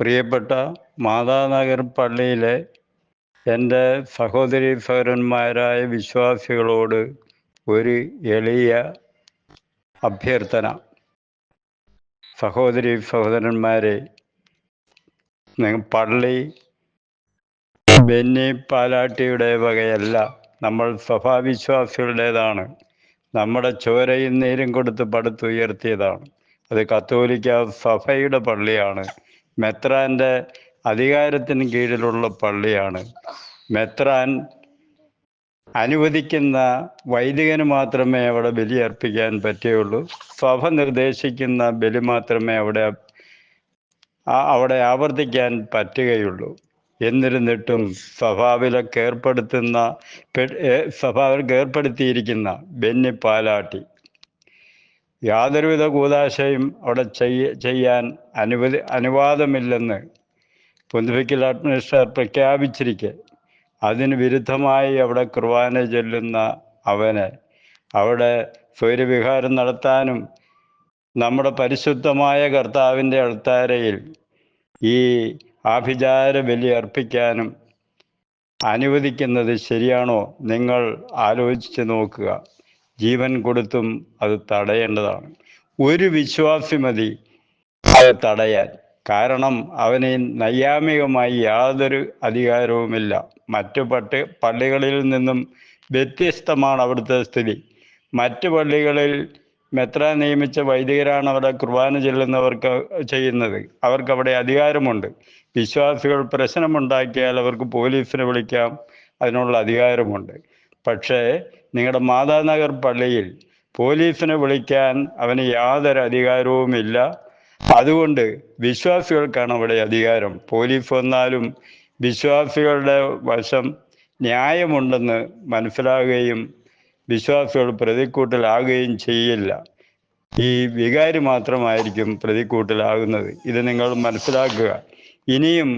പ്രിയപ്പെട്ട മാതാനഗർ പള്ളിയിലെ എന്റെ സഹോദരി സഹോദരന്മാരായ വിശ്വാസികളോട് ഒരു എളിയ അഭ്യർത്ഥന. സഹോദരി സഹോദരന്മാരെ പള്ളി ബെന്നി പാലാട്ടിയുടെ വകയല്ല നമ്മൾ സഭാവിശ്വാസികളുടേതാണ്. നമ്മുടെ ചോരയും നീരും കൊടുത്ത് പടുത്തുയർത്തിയതാണ്. അത് കത്തോലിക്ക സഭയുടെ പള്ളിയാണ്. മെത്രാന്റെ അധികാരത്തിന് കീഴിലുള്ള പള്ളിയാണ്. മെത്രാൻ അനുവദിക്കുന്ന വൈദികന് മാത്രമേ അവിടെ ബലി അർപ്പിക്കാൻ പറ്റുകയുള്ളൂ. സഭ നിർദ്ദേശിക്കുന്ന ബലി മാത്രമേ അവിടെ അവിടെ ആവർത്തിക്കാൻ പറ്റുകയുള്ളൂ. എന്നിരുന്നിട്ടും സഭാവിലൊക്കെ ഏർപ്പെടുത്തുന്ന സഭാവിലൊക്കെ ഏർപ്പെടുത്തിയിരിക്കുന്ന ബെന്നി പാലാട്ടി യാതൊരുവിധ കൂതാശയും അവിടെ ചെയ്യ ചെയ്യാൻ അനുവദി അനുവാദമില്ലെന്ന് പൊന്തിഫിക്കൽ അഡ്മിനിസ്ട്രേറ്റർ പ്രഖ്യാപിച്ചിരിക്കെ. അതിന് വിരുദ്ധമായി അവിടെ കുർബാന ചൊല്ലുന്ന അവനെ അവിടെ സ്വൈരവിഹാരം നടത്താനും നമ്മുടെ പരിശുദ്ധമായ കർത്താവിന്റെ അൾത്താരയിൽ ഈ ആഭിചാര ബലി അർപ്പിക്കാനും അനുവദിക്കുന്നത് ശരിയാണോ? നിങ്ങൾ ആലോചിച്ച് നോക്കുക. ജീവൻ കൊടുത്തും അത് തടയേണ്ടതാണ്. ഒരു വിശ്വാസി മതി അത് തടയാൻ. കാരണം അവന് നൈയാമികമായി യാതൊരു അധികാരവുമില്ല. മറ്റു പട്ട് പള്ളികളിൽ നിന്നും വ്യത്യസ്തമാണ് അവിടുത്തെ സ്ഥിതി. മറ്റു പള്ളികളിൽ മെത്ര നിയമിച്ച വൈദികരാണ് അവിടെ കുർബാന ചെല്ലുന്നവർക്ക് ചെയ്യുന്നത്. അവർക്ക് അവിടെ അധികാരമുണ്ട്. വിശ്വാസികൾ പ്രശ്നമുണ്ടാക്കിയാൽ അവർക്ക് പോലീസിനെ വിളിക്കാം. അതിനുള്ള അധികാരമുണ്ട്. പക്ഷേ നിങ്ങളുടെ മാതാനഗർ പള്ളിയിൽ പോലീസിനെ വിളിക്കാൻ അവന് യാതൊരു അധികാരവുമില്ല. അതുകൊണ്ട് വിശ്വാസികൾക്കാണ് അവിടെ അധികാരം. പോലീസ് വന്നാലും വിശ്വാസികളുടെ വശം ന്യായമുണ്ടെന്ന് മനസ്സിലാകുകയും വിശ്വാസികൾ പ്രതിക്കൂട്ടിലാകുകയും ചെയ്യില്ല. ഈ വികാരി മാത്രമായിരിക്കും പ്രതിക്കൂട്ടിലാകുന്നത്. ഇത് നിങ്ങൾ മനസ്സിലാക്കുക. ഇനിയും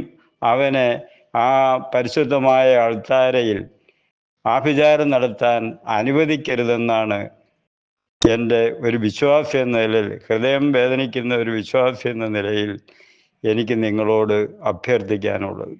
അവനെ ആ പരിശുദ്ധമായ അൾത്താരയിൽ ആഭിചാരം നടത്താൻ അനുവദിക്കരുതെന്നാണ് എന്റെ ഒരു വിശ്വാസി എന്ന നിലയിൽ ഹൃദയം വേദനിക്കുന്ന ഒരു വിശ്വാസി എന്ന നിലയിൽ എനിക്ക് നിങ്ങളോട് അഭ്യർത്ഥിക്കാനുള്ളത്.